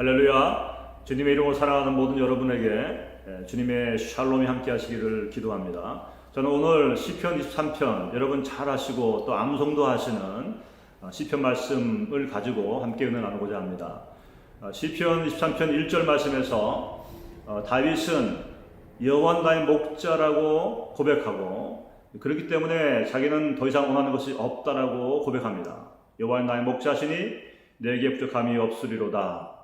할렐루야. 주님의 이름으로 사랑하는 모든 여러분에게 예, 주님의 샬롬이 함께 하시기를 기도합니다. 저는 오늘 시편 23편 여러분 잘 아시고 또 암송도 하시는 어, 시편 말씀을 가지고 함께 은혜 나누고자 합니다. 어, 시편 23편 1절 말씀에서 어, 다윗은 여호와 나의 목자라고 고백하고 그렇기 때문에 자기는 더 이상 원하는 것이 없다라고 고백합니다. 여호와 나의 목자시니 내게 부족함이 없으리로다.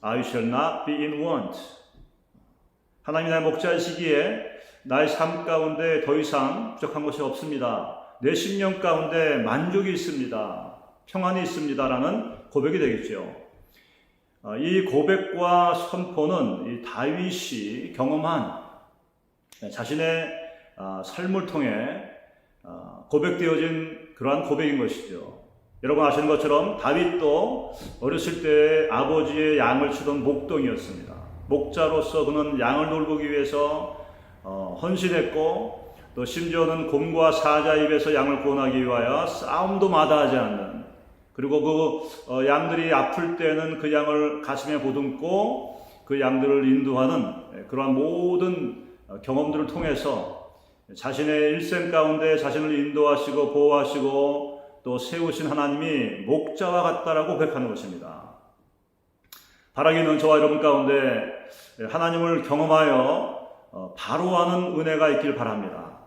I shall not be in want. 하나님이 나의 목자이시기에 나의 삶 가운데 더 이상 부족한 것이 없습니다. 내 심령 가운데 만족이 있습니다. 평안이 있습니다라는 고백이 되겠죠. 어, 이 고백과 선포는 이 다윗이 경험한 자신의 어, 삶을 통해 어, 고백되어진 그러한 고백인 것이죠. 여러분 아시는 것처럼 다윗도 어렸을 때 아버지의 양을 치던 목동이었습니다. 목자로서 그는 양을 돌보기 위해서 어, 헌신했고 또 심지어는 곰과 사자 입에서 양을 구원하기 위하여 싸움도 마다하지 않는 그리고 그 어, 양들이 아플 때는 그 양을 가슴에 보듬고 그 양들을 인도하는 그러한 모든 어, 경험들을 통해서 자신의 일생 가운데 자신을 인도하시고 보호하시고 또 세우신 하나님이 목자와 같다라고 고백하는 것입니다. 바라기는 저와 여러분 가운데 하나님을 경험하여 어, 바로 하는 은혜가 있길 바랍니다.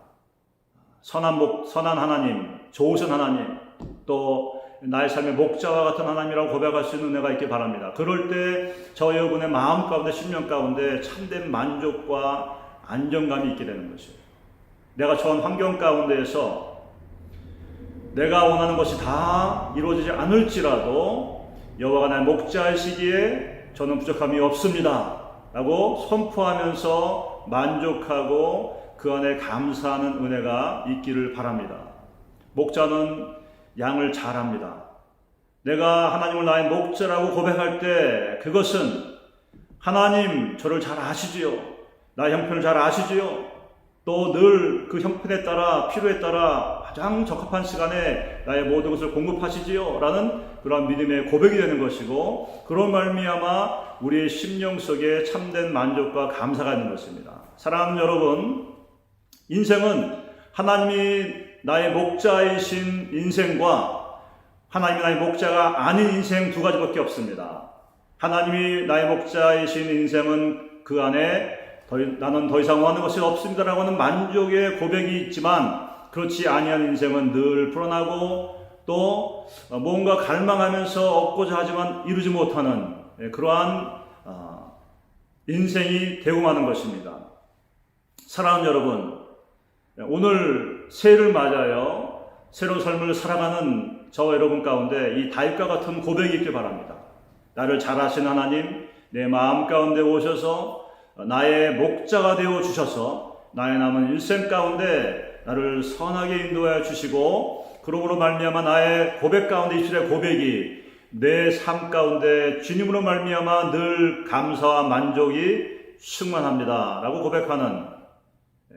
선한 목, 선한 하나님, 좋으신 하나님, 또 나의 삶의 목자와 같은 하나님이라고 고백할 수 있는 은혜가 있길 바랍니다. 그럴 때저 여러분의 마음 가운데, 심령 가운데 참된 만족과 안정감이 있게 되는 것이에요. 내가 처한 환경 가운데에서 내가 원하는 것이 다 이루어지지 않을지라도 여호와가 나의 목자이시기에 저는 부족함이 없습니다. 라고 선포하면서 만족하고 그 안에 감사하는 은혜가 있기를 바랍니다. 목자는 양을 잘합니다. 내가 하나님을 나의 목자라고 고백할 때 그것은 하나님 저를 잘 아시지요. 나의 형편을 잘 아시지요. 또 늘 그 형편에 따라 필요에 따라 가장 적합한 시간에 나의 모든 것을 공급하시지요. 라는 그런 믿음의 고백이 되는 것이고 그런 말미암아 우리의 심령 속에 참된 만족과 감사가 있는 것입니다. 사랑하는 여러분, 인생은 하나님이 나의 목자이신 인생과 하나님이 나의 목자가 아닌 인생 두 가지밖에 없습니다. 하나님이 나의 목자이신 인생은 그 안에 더, 나는 더 이상 원하는 것이 없습니다라고 하는 만족의 고백이 있지만 그렇지 아니한 인생은 늘 불안하고 또 뭔가 갈망하면서 얻고자 하지만 이루지 못하는 그러한 아, 인생이 대응하는 것입니다. 사랑하는 여러분, 오늘 새해를 맞아요. 새로운 삶을 살아가는 저와 여러분 가운데 이 다윗과 같은 고백이 있길 바랍니다. 나를 잘 아신 하나님, 내 마음 가운데 오셔서 나의 목자가 되어 주셔서 나의 남은 일생 가운데 나를 선하게 인도하여 주시고 그러므로 말미암아 나의 고백 가운데 입술의 고백이 내 삶 가운데 주님으로 말미암아 늘 감사와 만족이 충만합니다라고 고백하는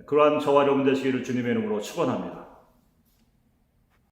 그러한 저와 여러분 되시기를 주님의 이름으로 축원합니다.